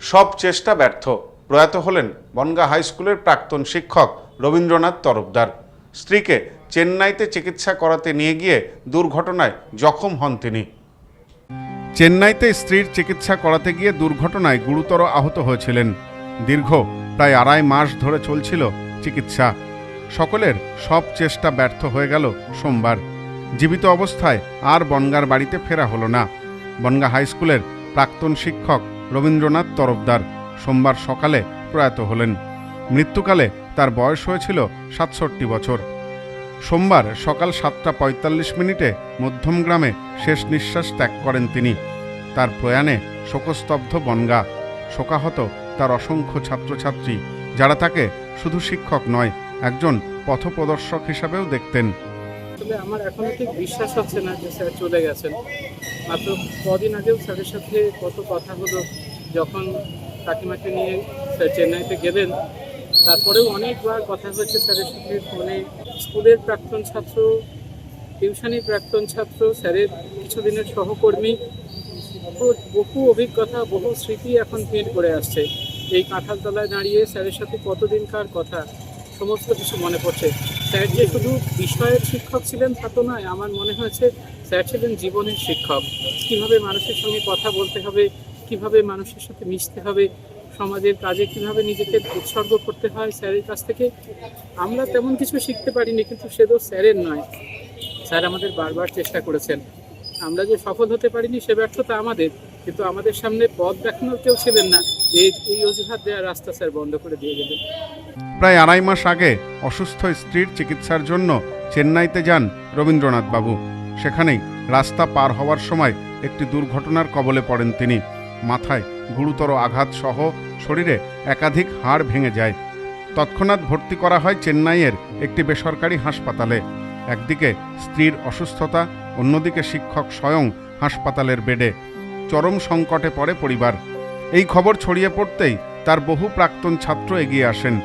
সব চেষ্টা ব্যর্থ। প্রয়াত হলেন বনগা হাই স্কুলের প্রাক্তন শিক্ষক রবীন্দ্রনাথ তরফদার। স্ত্রীকে চেন্নাইতে চিকিৎসা করাতে নিয়ে গিয়ে দুর্ঘটনায় জখম হন তিনি। চেন্নাইতে স্ত্রীর চিকিৎসা করাতে গিয়ে দুর্ঘটনায় গুরুতর আহত হয়েছিলেন। দীর্ঘ প্রায় আড়াই মাস ধরে চলছিল চিকিৎসা। সকলের সব চেষ্টা ব্যর্থ হয়ে গেল সোমবার। জীবিত অবস্থায় আর বনগার বাড়িতে ফেরা হলো না। বনগা হাই স্কুলের প্রাক্তন শিক্ষক রবীন্দ্রনাথ তরফদার সোমবার সকালে প্রয়াত হলেন। মৃত্যুকালে তার বয়স হয়েছিল সাতষট্টি বছর। সোমবার সকাল সাতটা পঁয়তাল্লিশ মিনিটে মধ্যমগ্রামে শেষ নিঃশ্বাস ত্যাগ করেন তিনি। তার প্রয়াণে শোকস্তব্ধ বনগা। শোকাহত তার অসংখ্য ছাত্রছাত্রী, যারা তাকে শুধু শিক্ষক নয়, একজন পথপ্রদর্শক হিসাবেও দেখতেন। আমার এখনও ঠিক বিশ্বাস হচ্ছে না যে স্যার চলে গেছেন। মাত্র কদিন আগেও স্যারের সাথে কত কথা হলো, যখন কাকিমাকে নিয়ে স্যার চেন্নাইতে গেলেন, তারপরেও অনেকবার কথা হয়েছে স্যারের সাথে ফোনে। স্কুলের প্রাক্তন ছাত্র, টিউশনের প্রাক্তন ছাত্র, স্যারের কিছুদিনের সহকর্মী বহু- অভিজ্ঞতা, বহু স্মৃতি এখন ভিড় করে আসছে। এই কাঁঠালতলায় দাঁড়িয়ে স্যারের সাথে কতদিনকার কথা সমস্ত কিছু মনে পড়ছে। স্যার যে শুধু বিষয়ের শিক্ষক ছিলেন তা তো নয়, আমার মনে হয়েছে স্যার ছিলেন জীবনের শিক্ষক। কীভাবে মানুষের সঙ্গে কথা বলতে হবে, কীভাবে মানুষের সাথে মিশতে হবে, সমাজের কাজে কীভাবে নিজেকে উৎসর্গ করতে হয় স্যারের কাছ থেকে, আমরা তেমন কিছু শিখতে পারিনি, কিন্তু সে তো স্যারের নয়। স্যার আমাদের বারবার চেষ্টা করেছেন। আমরা যে সফল হতে পারিনি সে ব্যর্থতা আমাদের। কিন্তু আমাদের সামনে পথ দেখানোর কেউ ছিলেন না। এই এই অজুহাত দেওয়ার রাস্তা স্যার বন্ধ করে দিয়ে গেলেন। প্রায় আড়াই মাস আগে অসুস্থ স্ত্রীর চিকিৎসার জন্য চেন্নাইতে যান রবীন্দ্রনাথ বাবু। সেখানেই রাস্তা পার হওয়ার সময় একটি দুর্ঘটনার কবলে পড়েন তিনি। মাথায় গুরুতর আঘাত সহ শরীরে একাধিক হাড় ভেঙে যায়। তৎক্ষণাৎ ভর্তি করা হয় চেন্নাইয়ের একটি বেসরকারি হাসপাতালে। একদিকে স্ত্রীর অসুস্থতা, অন্যদিকে শিক্ষক স্বয়ং হাসপাতালের বেডে। চরম সংকটে পড়ে পরিবার। এই খবর ছড়িয়ে পড়তেই তার বহু প্রাক্তন ছাত্র এগিয়ে আসেন।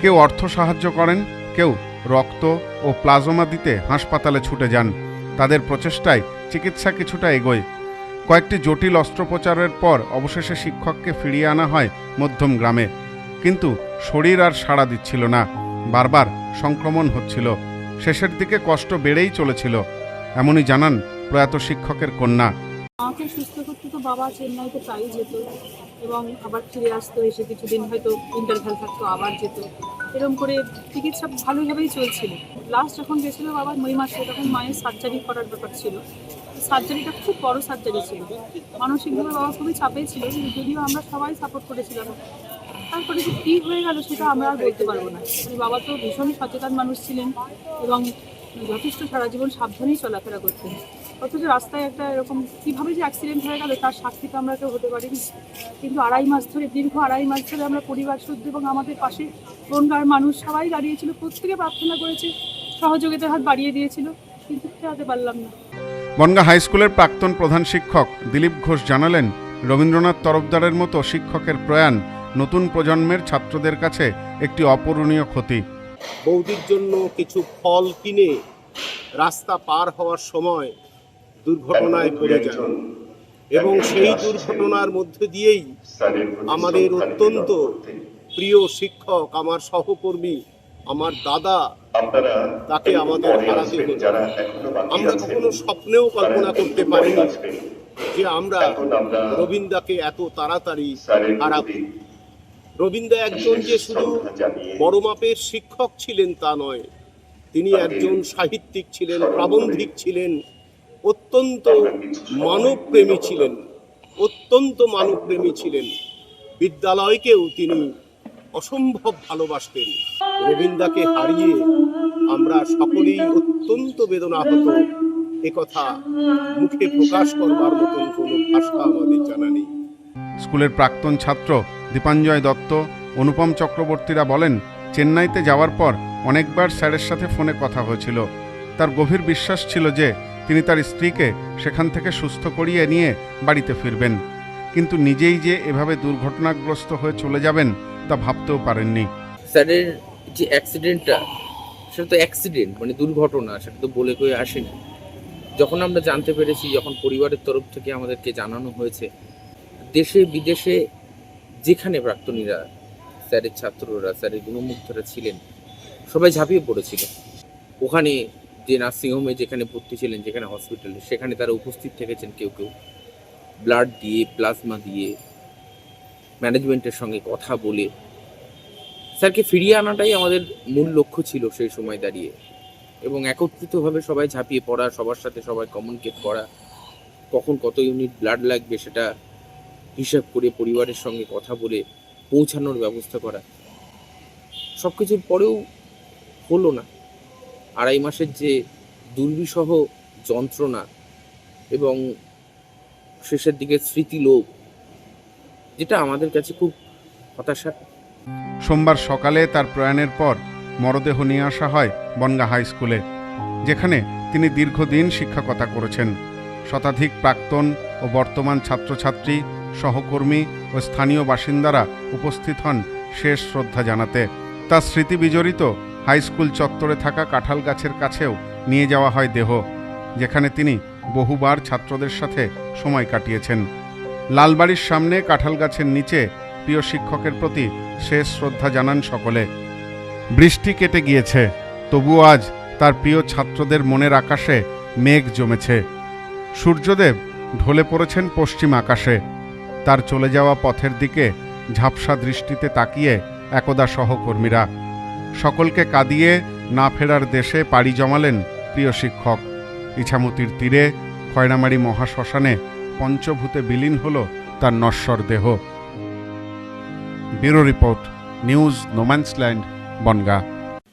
কেউ অর্থ সাহায্য করেন, কেউ রক্ত ও প্লাজমা দিতে হাসপাতালে ছুটে যান। তাদের প্রচেষ্টায় চিকিৎসা কিছুটা এগোয়। কয়েকটি জটিল অস্ত্রোপচারের পর অবশেষে শিক্ষককে ফিরিয়ে আনা হয় মধ্যম গ্রামে। কিন্তু শরীর আর সাড়া দিচ্ছিল না। বারবার সংক্রমণ হচ্ছিল। শেষের দিকে কষ্ট বেড়েই চলেছিল। এমনই জানান প্রয়াত শিক্ষকের কন্যা। মাকে সুস্থ করতে তো বাবা চেন্নাইতে প্রায়ই যেত এবং আবার ফিরে আসতো, এসে কিছুদিন হয়তো ইন্টারভ্যাল থাকতো, আবার যেত। এরকম করে চিকিৎসা ভালোভাবেই চলছিল। লাস্ট যখন গেছিল বাবা মে মাসে, তখন মায়ের সার্জারি করার ব্যাপার ছিল। সার্জারিটা খুব বড় সার্জারি ছিল। মানসিকভাবে বাবা খুবই চাপে ছিল যদিও আমরা সবাই সাপোর্ট করেছিলাম। তারপরে যে কী হয়ে গেল সেটা আমরা আর বলতে পারব না। বাবা তো ভীষণ সচেতন মানুষ ছিলেন এবং যথেষ্ট সারা জীবন সাবধানেই চলাফেরা করতেন। অথচ রাস্তায় একটা এরকম কীভাবে যে অ্যাক্সিডেন্ট হয়ে গেল তার সাক্ষী তো আমরা কেউ হতে পারিনি। কিন্তু আড়াই মাস ধরে দীর্ঘ আড়াই মাস ধরে আমরা পরিবার শুদ্ধ এবং আমাদের পাশে বনগার মানুষ সবাই দাঁড়িয়েছিল প্রত্যেকে প্রার্থনা করেছে সহযোগিতার হাত বাড়িয়ে দিয়েছিল কিন্তু হতে পারলাম না। বনগা হাই স্কুলের প্রাক্তন প্রধান শিক্ষক দিলীপ ঘোষ জানালেন রবীন্দ্রনাথ তরফদারের মতো শিক্ষকের প্রয়াণ নতুন প্রজন্মের ছাত্রদের কাছে একটি অপূরণীয় ক্ষতি। বৌদির জন্য কিছু ফল কিনে রাস্তা পার হওয়ার সময় দুর্ঘটনায় পড়ে যান। এবং সেই দুর্ঘটনার মধ্যে দিয়েই আমাদের অত্যন্ত প্রিয় শিক্ষক আমার সহকর্মী আমার দাদা তাকে আমাদের হারাতে আমরা কখনো স্বপ্নেও কল্পনা করতে পারিনি যে আমরা রবীন্দাকে এত তাড়াতাড়ি হারাবো। রবীন্দা একজন যে শুধু বড় মাপের শিক্ষক ছিলেন তা নয় তিনি একজন সাহিত্যিক ছিলেন প্রাবন্ধিক ছিলেন। অত্যন্ত মানবপ্রেমী ছিলেন, অত্যন্ত মানবপ্রেমী ছিলেন। বিদ্যালয়কেও তিনি অসম্ভব ভালোবাসতেন। রবীন্দ্রকে হারিয়ে আমরা সকলেই অত্যন্ত বেদনাহত। একথা মুখে প্রকাশ করবার মতন কোনো ভাষা আমাদের জানা নেই। স্কুলের প্রাক্তন ছাত্র দীপাঞ্জয় দত্ত, অনুপম চক্রবর্তীরা বলেন, চেন্নাইতে যাওয়ার পর অনেকবার স্যারের সাথে ফোনে কথা হয়েছিল। তার গভীর বিশ্বাস ছিল যে তিনি তার স্ত্রীকে সেখান থেকে সুস্থ করিয়ে নিয়ে বাড়িতে ফিরবেন। কিন্তু নিজেই যে এভাবে দুর্ঘটনাগ্রস্ত হয়ে চলে যাবেন তা ভাবতেও পারেননি। স্যারের যে অ্যাক্সিডেন্টটা, সেটা তো অ্যাক্সিডেন্ট মানে দুর্ঘটনা, সেটা তো বলে কয়ে আসেনি। যখন আমরা জানতে পেরেছি, যখন পরিবারের তরফ থেকে আমাদেরকে জানানো হয়েছে, দেশে, বিদেশে যেখানে প্রাক্তনীরা, স্যারের ছাত্ররা, স্যারের গুণমুগ্ধরা ছিলেন, সবাই ঝাঁপিয়ে পড়েছিল। ওখানে যে নার্সিংহোমে যেখানে ভর্তি ছিলেন, যেখানে হসপিটালে সেখানে তারা উপস্থিত থেকেছেন কেউ কেউ। ব্লাড দিয়ে প্লাজমা দিয়ে ম্যানেজমেন্টের সঙ্গে কথা বলে। স্যারকে ফিরিয়ে আনাটাই আমাদের মূল লক্ষ্য ছিল সেই সময় দাঁড়িয়ে। এবং একত্রিতভাবে সবাই ঝাঁপিয়ে পড়া, সবার সাথে সবাই কমিউনিকেট করা, কখন কত ইউনিট ব্লাড লাগবে সেটা হিসাব করে পরিবারের সঙ্গে কথা বলে পৌঁছানোর ব্যবস্থা করা। সব কিছুর পরেও হলো না। আড়াই মাসের যে দুর্বিষহ যন্ত্রণা এবং শেষের দিকে স্মৃতিলোভ, যেটা আমাদের কাছে খুব হতাশা। সোমবার সকালে তার প্রয়াণের পর মরদেহ নিয়ে আসা হয় বনগা হাই স্কুলে, যেখানে তিনি দীর্ঘদিন শিক্ষকতা করেছেন। শতাধিক প্রাক্তন ও বর্তমান ছাত্রছাত্রী, সহকর্মী ও স্থানীয় বাসিন্দারা উপস্থিত হন শেষ শ্রদ্ধা জানাতে। তার স্মৃতি বিজড়িত হাই স্কুল চত্বরে থাকা কাঁঠাল গাছের কাছেও নিয়ে যাওয়া হয় দেহ, যেখানে তিনি বহুবার ছাত্রদের সাথে সময় কাটিয়েছেন। লালবাড়ির সামনে কাঁঠাল গাছের নিচে প্রিয় শিক্ষকের প্রতি শেষ শ্রদ্ধা জানান সকলে। বৃষ্টি কেটে গিয়েছে, তবুও আজ তার প্রিয় ছাত্রদের মনের আকাশে মেঘ জমেছে। সূর্যদেব ঢলে পড়েছেন পশ্চিম আকাশে। তার চলে যাওয়া পথের দিকে ঝাপসা দৃষ্টিতে তাকিয়ে একদা সহকর্মীরা সকলকে কাঁদিয়ে না ফেরার দেশে পাড়ি জমালেন প্রিয় শিক্ষক। ইছামতির তীরে খয়নামারি মহাশ্মশানে পঞ্চভূতে বিলীন হল তার নশ্বর দেহ। Bureau report, news, no man's land, Bongaon.